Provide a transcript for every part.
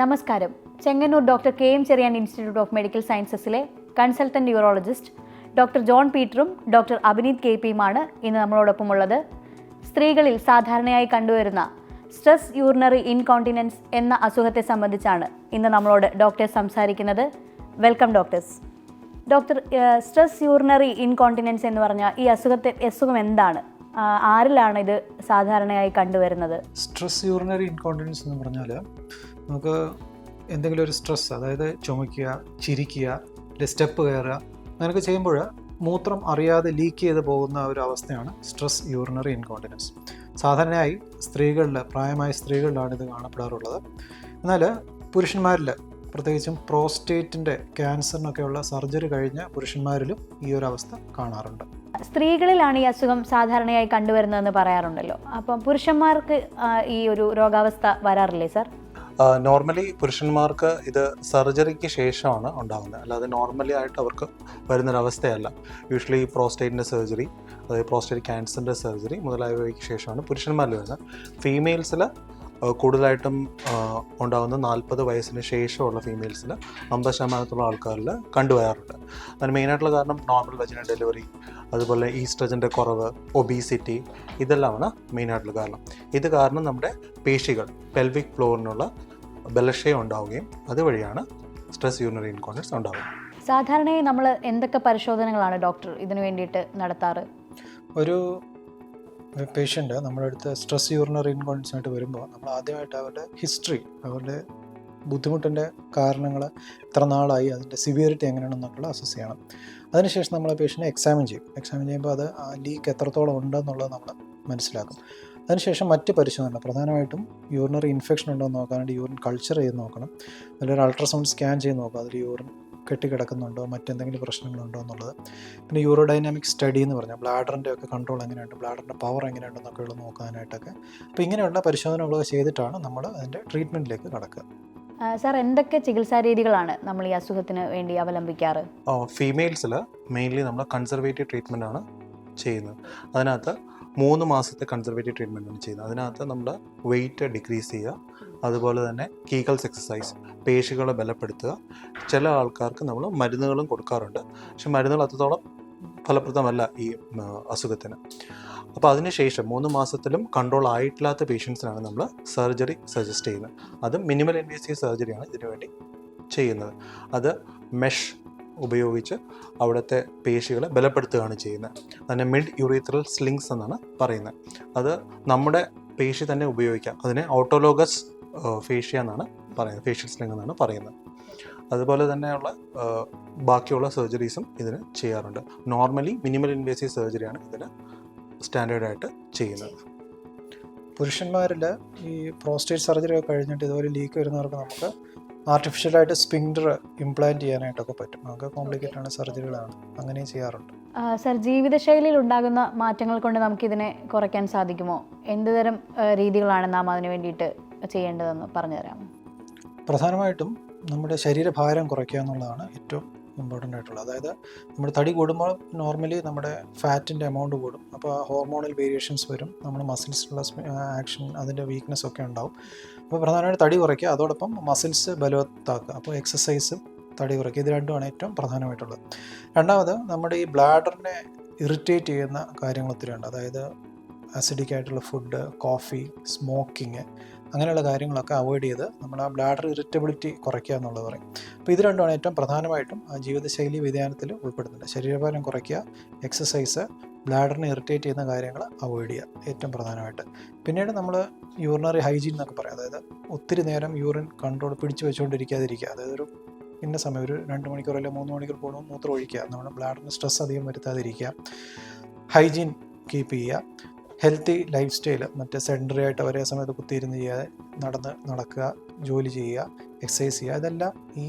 നമസ്കാരം. Chengannur doctor K M Cherian institute of medical സയൻസസിലെ consultant urologist doctor John പീറ്ററും doctor Abhineeth K പിയുമാണ് ഇന്ന് നമ്മളോടൊപ്പം ഉള്ളത് സ്ത്രീകളിൽ സാധാരണയായി കണ്ടുവരുന്ന സ്ട്രെസ് യൂറിനറി ഇൻകോണ്ടിനൻസ് എന്ന അസുഖത്തെ സംബന്ധിച്ചാണ് ഇന്ന് നമ്മളോട് ഡോക്ടർ സംസാരിക്കുന്നത്. Welcome doctors. Doctor stress urinary incontinence എന്ന് പറഞ്ഞാൽ ഈ അസുഖത്തെ അസുഖം എന്താണ്? ആരിലാണ് ഇത് സാധാരണയായി കണ്ടുവരുന്നത്? സ്ട്രെസ് യൂറിനറി ഇൻകോണ്ടിനൻസ് എന്ന് പറഞ്ഞാൽ നമുക്ക് എന്തെങ്കിലും ഒരു സ്ട്രെസ് അതായത് ചുമയ്ക്കുക ചിരിക്കുക അല്ലെങ്കിൽ സ്റ്റെപ്പ് കയറുക അങ്ങനെയൊക്കെ ചെയ്യുമ്പോൾ മൂത്രം അറിയാതെ ലീക്ക് ചെയ്ത് പോകുന്ന ഒരു അവസ്ഥയാണ് സ്ട്രെസ് യൂറിനറി ഇൻകോണ്ടിനൻസ്. സാധാരണയായി സ്ത്രീകളിൽ പ്രായമായ സ്ത്രീകളിലാണ് ഇത് കാണപ്പെടാറുള്ളത്. എന്നാൽ പുരുഷന്മാരിൽ പ്രത്യേകിച്ചും പ്രോസ്റ്റേറ്റിന്റെ ക്യാൻസറിനൊക്കെയുള്ള സർജറി കഴിഞ്ഞ പുരുഷന്മാരിലും ഈ ഒരു അവസ്ഥ കാണാറുണ്ട്. സ്ത്രീകളിലാണ് ഈ അസുഖം സാധാരണയായി കണ്ടുവരുന്നതെന്ന് പറയാറുണ്ടല്ലോ. അപ്പം പുരുഷന്മാർക്ക് ഈ ഒരു രോഗാവസ്ഥ വരാറില്ലേ സാർ? നോർമലി പുരുഷന്മാർക്ക് ഇത് സർജറിക്ക് ശേഷമാണ് ഉണ്ടാകുന്നത് അല്ലാതെ നോർമലി ആയിട്ട് അവർക്ക് വരുന്നൊരവസ്ഥയല്ല. യൂഷ്വലി പ്രോസ്റ്റേറ്റിന്റെ സർജറി അതായത് പ്രോസ്റ്റേറ്റ് ക്യാൻസറിന്റെ സർജറി മുതലായവയ്ക്ക് ശേഷമാണ് പുരുഷന്മാരിൽ വരുന്നത്. ഫീമെയിൽസിൽ കൂടുതലായിട്ടും ഉണ്ടാകുന്ന നാൽപ്പത് വയസ്സിന് ശേഷമുള്ള ഫീമെയിൽസിൽ അമ്പത് ശതമാനത്തോളം ആൾക്കാരിൽ കണ്ടുവരാറുണ്ട്. അതിന് മെയിനായിട്ടുള്ള കാരണം നോർമൽ വെജിന ഡെലിവറി അതുപോലെ ഈസ്ട്രജന്റെ കുറവ് ഒബീസിറ്റി ഇതെല്ലാമാണ് മെയിനായിട്ടുള്ള കാരണം. ഇത് കാരണം നമ്മുടെ പേശികൾ പെൽവിക് ഫ്ലോറിനുള്ള ബലക്ഷയം ഉണ്ടാവുകയും അതുവഴിയാണ് സ്ട്രെസ് യൂറിനറി ഇൻകോണ്ടൻസ് ഉണ്ടാവുക. സാധാരണയായി നമ്മൾ എന്തൊക്കെ പരിശോധനകളാണ് ഡോക്ടർ ഇതിനു വേണ്ടിയിട്ട് നടത്താറ്? ഒരു പേഷ്യന്റ് നമ്മളെടുത്ത് അടുത്ത് സ്ട്രെസ് യൂറിനറി ഇൻകോണ്ടൻസ് ആയിട്ട് വരുമ്പോൾ നമ്മൾ ആദ്യമായിട്ട് അവരുടെ ഹിസ്റ്ററി അവരുടെ ബുദ്ധിമുട്ടിന്റെ കാരണങ്ങൾ എത്ര നാളായി അതിന്റെ സിവിയറിറ്റി എങ്ങനെയാണെന്നൊക്കെ അസസ് ചെയ്യണം. അതിനുശേഷം നമ്മൾ പേഷ്യന്റെ എക്സാമിൻ ചെയ്യും. എക്സാമിൻ ചെയ്യുമ്പോൾ അത് ലീക്ക് എത്രത്തോളം ഉണ്ടെന്നുള്ളത് നമ്മൾ മനസ്സിലാക്കും. അതിനുശേഷം മറ്റ് പരിശോധന പ്രധാനമായിട്ടും യൂറിനറി ഇൻഫെക്ഷൻ ഉണ്ടോ എന്ന് നോക്കാനായിട്ട് യൂറിൻ കൾച്ചർ ചെയ്ത് നോക്കണം. അല്ലെങ്കിൽ അൾട്രാസൗണ്ട് സ്കാൻ ചെയ്ത് നോക്കുക. അതിൽ യൂറിൻ കെട്ടിക്കിടക്കുന്നുണ്ടോ മറ്റെന്തെങ്കിലും പ്രശ്നങ്ങളുണ്ടോ എന്നുള്ളത് പിന്നെ യൂറോഡൈനാമിക് സ്റ്റഡി എന്ന് പറഞ്ഞാൽ ബ്ലാഡറിന്റെ ഒക്കെ കൺട്രോൾ എങ്ങനെയുണ്ട് ബ്ലാഡറിന്റെ പവർ എങ്ങനെയുണ്ടെന്നൊക്കെ ഉള്ളത് നോക്കാനായിട്ടൊക്കെ. അപ്പോൾ ഇങ്ങനെയുള്ള പരിശോധനകളൊക്കെ ചെയ്തിട്ടാണ് നമ്മൾ അതിന്റെ ട്രീറ്റ്മെന്റിലേക്ക് കടക്കുക. സാർ എന്തൊക്കെ ചികിത്സാ രീതികളാണ് നമ്മൾ ഈ അസുഖത്തിന് വേണ്ടി അവലംബിക്കാറ്? ഫീമെയിൽസിൽ മെയിൻലി നമ്മൾ കൺസർവേറ്റീവ് ട്രീറ്റ്മെന്റ് ആണ് ചെയ്യുന്നത്. അതിനകത്ത് മൂന്ന് മാസത്തെ കൺസർവേറ്റീവ് ട്രീറ്റ്മെന്റ് ആണ് ചെയ്യുന്നത്. അതിനകത്ത് നമ്മൾ വെയിറ്റ് ഡിക്രീസ് ചെയ്യുക അതുപോലെ തന്നെ കീഗൾസ് എക്സസൈസ് പേശികളെ ബലപ്പെടുത്തുക. ചില ആൾക്കാർക്ക് നമ്മൾ മരുന്നുകളും കൊടുക്കാറുണ്ട്. പക്ഷെ മരുന്നുകൾ അത്രത്തോളം ഫലപ്രദമല്ല ഈ അസുഖത്തിന്. അപ്പോൾ അതിനുശേഷം മൂന്ന് മാസത്തിലും കൺട്രോൾ ആയിട്ടില്ലാത്ത പേഷ്യൻസിനാണ് നമ്മൾ സർജറി സജസ്റ്റ് ചെയ്യുന്നത്. അത് മിനിമൽ ഇൻവേസീവ് സർജറിയാണ് ഇതിനു വേണ്ടി ചെയ്യുന്നത്. അത് മെഷ് ഉപയോഗിച്ച് അവിടുത്തെ പേശികളെ ബലപ്പെടുത്തുകയാണ് ചെയ്യുന്നത്. അതിനെ മിഡ് യൂറീത്രൽ സ്ലിങ്സ് എന്നാണ് പറയുന്നത്. അത് നമ്മുടെ പേശി തന്നെ ഉപയോഗിക്കാം. അതിനെ ഓട്ടോലോഗസ് ഫേഷ്യ എന്നാണ് പറയുന്നത് ഫേഷ്യൽ സ്ലിംഗ് എന്നാണ് പറയുന്നത്. അതുപോലെ തന്നെയുള്ള ബാക്കിയുള്ള സർജറീസും ഇതിന് ചെയ്യാറുണ്ട്. നോർമലി മിനിമൽ ഇൻവേസീവ് സർജറിയാണ് ഇതിന് സ്റ്റാൻഡേർഡായിട്ട് ചെയ്യുന്നത്. പുരുഷന്മാരിൽ ഈ പ്രോസ്റ്റേറ്റ് സർജറി ഒക്കെ കഴിഞ്ഞിട്ട് ഇതുപോലെ ലീക്ക് വരുന്നവർക്ക് നമുക്ക് ആർട്ടിഫിഷ്യലായിട്ട് സ്പിങ്ഡർ ഇംപ്ലാന്റ് ചെയ്യാനായിട്ടൊക്കെ പറ്റും. നമുക്ക് കോംപ്ലിക്കേറ്റഡ് ആണ് സർജറികളാണ് അങ്ങനെയും ചെയ്യാറുണ്ട്. സർ ജീവിതശൈലിയിൽ ഉണ്ടാകുന്ന മാറ്റങ്ങൾ കൊണ്ട് നമുക്കിതിനെ കുറയ്ക്കാൻ സാധിക്കുമോ? എന്തുതരം തരം രീതികളാണ് നാം അതിനു വേണ്ടിയിട്ട് ചെയ്യേണ്ടതെന്ന് പറഞ്ഞു തരാമോ പ്രധാനമായിട്ടും നമ്മുടെ ശരീരഭാരം കുറയ്ക്കുക എന്നുള്ളതാണ് ഏറ്റവും ഇമ്പോർട്ടന്റ് ആയിട്ടുള്ളത് അതായത് നമ്മുടെ തടി കൂടുമ്പോൾ നോർമലി നമ്മുടെ ഫാറ്റിന്റെ എമൗണ്ട് കൂടും. അപ്പോൾ ഹോർമോണൽ വേരിയേഷൻസ് വരും. നമ്മുടെ മസിൽസിലുള്ള ആക്ഷൻ അതിന്റെ വീക്ക്നെസ് ഒക്കെ ഉണ്ടാവും. അപ്പോൾ പ്രധാനമായിട്ട് തടി കുറയ്ക്കുക. അതോടൊപ്പം മസിൽസ് ബലവത്താക്കുക. അപ്പോൾ എക്സസൈസും തടി കുറയ്ക്കുക. ഇത് രണ്ടുമാണ് ഏറ്റവും പ്രധാനമായിട്ടുള്ളത്. രണ്ടാമത് നമ്മുടെ ഈ ബ്ലാഡറിനെ ഇറിറ്റേറ്റ് ചെയ്യുന്ന കാര്യങ്ങൾ ഒത്തിരി ഉണ്ട്. അതായത് അസിഡിക് ആയിട്ടുള്ള ഫുഡ് കോഫി സ്മോക്കിങ് അങ്ങനെയുള്ള കാര്യങ്ങളൊക്കെ അവോയ്ഡ് ചെയ്ത് നമ്മൾ ആ ബ്ലാഡർ ഇറിറ്റബിലിറ്റി കുറയ്ക്കുക എന്നുള്ളത് പറയും. അപ്പോൾ ഇത് രണ്ടുമാണ് ഏറ്റവും പ്രധാനമായിട്ടും ജീവിതശൈലി വ്യതിയാനത്തിൽ ഉൾപ്പെടുന്നുണ്ട്. ശരീരഭാരം കുറയ്ക്കുക എക്സസൈസ് ബ്ലാഡറിനെ ഇറിറ്റേറ്റ് ചെയ്യുന്ന കാര്യങ്ങൾ അവോയ്ഡ് ചെയ്യുക ഏറ്റവും പ്രധാനമായിട്ട്. പിന്നീട് നമ്മൾ യൂറിനറി ഹൈജീൻ എന്നൊക്കെ പറയാം. അതായത് ഒത്തിരി നേരം യൂറിൻ കൺട്രോൾ പിടിച്ചു വെച്ചുകൊണ്ടിരിക്കാതിരിക്കുക. അതായത് ഒരു ഇന്ന സമയം ഒരു രണ്ട് മണിക്കൂർ അല്ലെങ്കിൽ മൂന്ന് മണിക്കൂർ കൂടുമ്പോൾ മൂത്രം ഒഴിക്കുക. നമ്മുടെ ബ്ലാഡറിന് സ്ട്രെസ് അധികം വരുത്താതിരിക്കുക. ഹൈജീൻ കീപ്പ് ചെയ്യുക. ഹെൽത്തി ലൈഫ് സ്റ്റൈൽ മറ്റേ സെഡൻഡറി ആയിട്ട് ഒരേ സമയത്ത് കുത്തിയിരുന്ന് ചെയ്യാതെ നടന്ന് നടക്കുക ജോലി ചെയ്യുക എക്സസൈസ് ചെയ്യുക ഇതെല്ലാം ഈ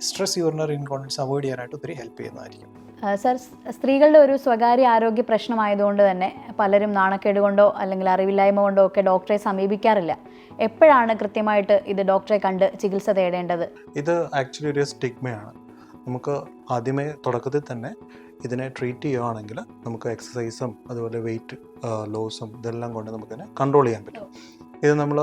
സ്ട്രെസ് യൂറിനറി ഇൻകോണ്ടൻസ് അവോയ്ഡ് ചെയ്യാനായിട്ട് ഒത്തിരി ഹെൽപ്പ് ചെയ്യുന്നതായിരിക്കും. സർ സ്ത്രീകളുടെ ഒരു സ്വകാര്യ ആരോഗ്യ പ്രശ്നമായതുകൊണ്ട് തന്നെ പലരും നാണക്കേട് കൊണ്ടോ അല്ലെങ്കിൽ അറിവില്ലായ്മ കൊണ്ടോ ഒക്കെ ഡോക്ടറെ സമീപിക്കാറില്ല. എപ്പോഴാണ് കൃത്യമായിട്ട് ഇത് ഡോക്ടറെ കണ്ട് ചികിത്സ തേടേണ്ടത്? ഇത് ആക്ച്വലി ഒരു സ്റ്റിഗ്മയാണ് നമുക്ക് ആദ്യമേ തുടക്കത്തിൽ തന്നെ ഇതിനെ ട്രീറ്റ് ചെയ്യുകയാണെങ്കിൽ നമുക്ക് എക്സസൈസും അതുപോലെ വെയിറ്റ് ലോസും ഇതെല്ലാം കൊണ്ട് നമുക്കിതിനെ കൺട്രോൾ ചെയ്യാൻ പറ്റും. ഇത് നമ്മൾ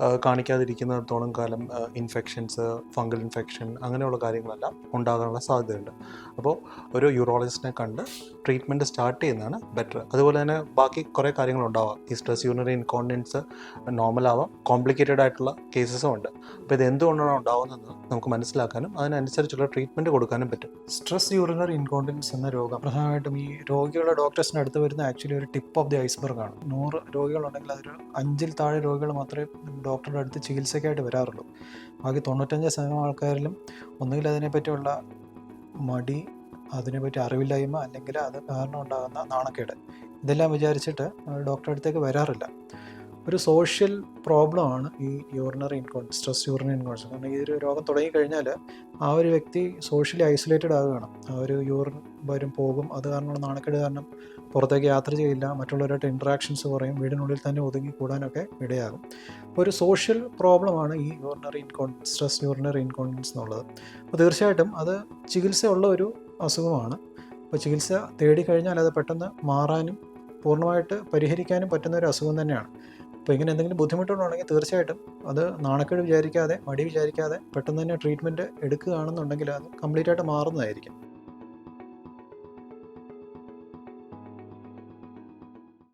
കാണിക്കാതിരിക്കുന്നിടത്തോളം കാലം ഇൻഫെക്ഷൻസ് ഫംഗൽ ഇൻഫെക്ഷൻ അങ്ങനെയുള്ള കാര്യങ്ങളെല്ലാം ഉണ്ടാകാനുള്ള സാധ്യതയുണ്ട്. അപ്പോൾ ഒരു യൂറോളജിസ്റ്റിനെ കണ്ട് ട്രീറ്റ്മെന്റ് സ്റ്റാർട്ട് ചെയ്യുന്നതാണ് ബെറ്റർ അതുപോലെ തന്നെ ബാക്കി കുറേ കാര്യങ്ങളുണ്ടാവാം. ഈ സ്ട്രെസ് യൂണറി നോർമൽ ആവാം. കോംപ്ലിക്കേറ്റഡ് ആയിട്ടുള്ള കേസസും ഉണ്ട്. അപ്പോൾ ഇത് എന്തുകൊണ്ടാണ് ഉണ്ടാവുന്നത് നമുക്ക് മനസ്സിലാക്കാനും അതിനനുസരിച്ചുള്ള ട്രീറ്റ്മെന്റ് കൊടുക്കാനും പറ്റും. സ്ട്രെസ് യൂറിനറി ഇൻകോണ്ടിനൻസ് എന്ന രോഗം പ്രധാനമായിട്ടും ഈ രോഗികളുടെ ഡോക്ടേഴ്സിന് അടുത്ത് വരുന്ന ആക്ച്വലി ഒരു ടിപ്പ് ഓഫ് ദി ഐസ്ബർഗ് ആണ്. നൂറ് രോഗികളുണ്ടെങ്കിൽ അതൊരു അഞ്ചിൽ താഴെ രോഗികൾ മാത്രമേ ഡോക്ടറുടെ അടുത്ത് ചികിത്സയ്ക്കായിട്ട് വരാറുള്ളൂ. ബാക്കി തൊണ്ണൂറ്റഞ്ച് ശതമാനം ആൾക്കാരിലും ഒന്നുകിൽ അതിനെപ്പറ്റിയുള്ള മടി അതിനെപ്പറ്റി അറിവില്ലായ്മ അല്ലെങ്കിൽ അത് കാരണം ഉണ്ടാകുന്ന നാണക്കേട്. ഇതെല്ലാം വിചാരിച്ചിട്ട് ഡോക്ടറുടെ അടുത്തേക്ക് വരാറില്ല. ഒരു സോഷ്യൽ പ്രോബ്ലമാണ് ഈ യൂറിനറി ഇൻകോൺ സ്ട്രെസ് യൂറിനറി ഇൻകോൺസ് കാരണം ഈ ഒരു രോഗം തുടങ്ങിക്കഴിഞ്ഞാൽ ആ ഒരു വ്യക്തി സോഷ്യലി ഐസൊലേറ്റഡ് ആവുകയാണ്. ആ ഒരു യൂറിൻ വരും പോകും. അത് കാരണമുള്ള നാണക്കേട് കാരണം പുറത്തേക്ക് യാത്ര ചെയ്യില്ല. മറ്റുള്ളവരായിട്ട് ഇൻട്രാക്ഷൻസ് കുറയും. വീടിനുള്ളിൽ തന്നെ ഒതുങ്ങി കൂടാനൊക്കെ ഇടയാകും. അപ്പോൾ ഒരു സോഷ്യൽ പ്രോബ്ലമാണ് ഈ യൂറിനറി ഇൻകോൺ സ്ട്രെസ് യൂറിനറി ഇൻകോൺസ് എന്നുള്ളത്. അപ്പോൾ തീർച്ചയായിട്ടും അത് ചികിത്സയുള്ള ഒരു അസുഖമാണ്. അപ്പോൾ ചികിത്സ തേടിക്കഴിഞ്ഞാൽ അത് പെട്ടെന്ന് മാറാനും പൂർണമായിട്ട് പരിഹരിക്കാനും പറ്റുന്ന ഒരു അസുഖം തന്നെയാണ്. അപ്പോൾ ഇങ്ങനെ എന്തെങ്കിലും ബുദ്ധിമുട്ടുകളുണ്ടെങ്കിൽ തീർച്ചയായിട്ടും അത് നാണക്കേട് വിചാരിക്കാതെ മടി വിചാരിക്കാതെ പെട്ടെന്ന് തന്നെ ട്രീറ്റ്മെന്റ് എടുക്കുകയാണെന്നുണ്ടെങ്കിൽ അത് കംപ്ലീറ്റ് ആയിട്ട് മാറുന്നതായിരിക്കും.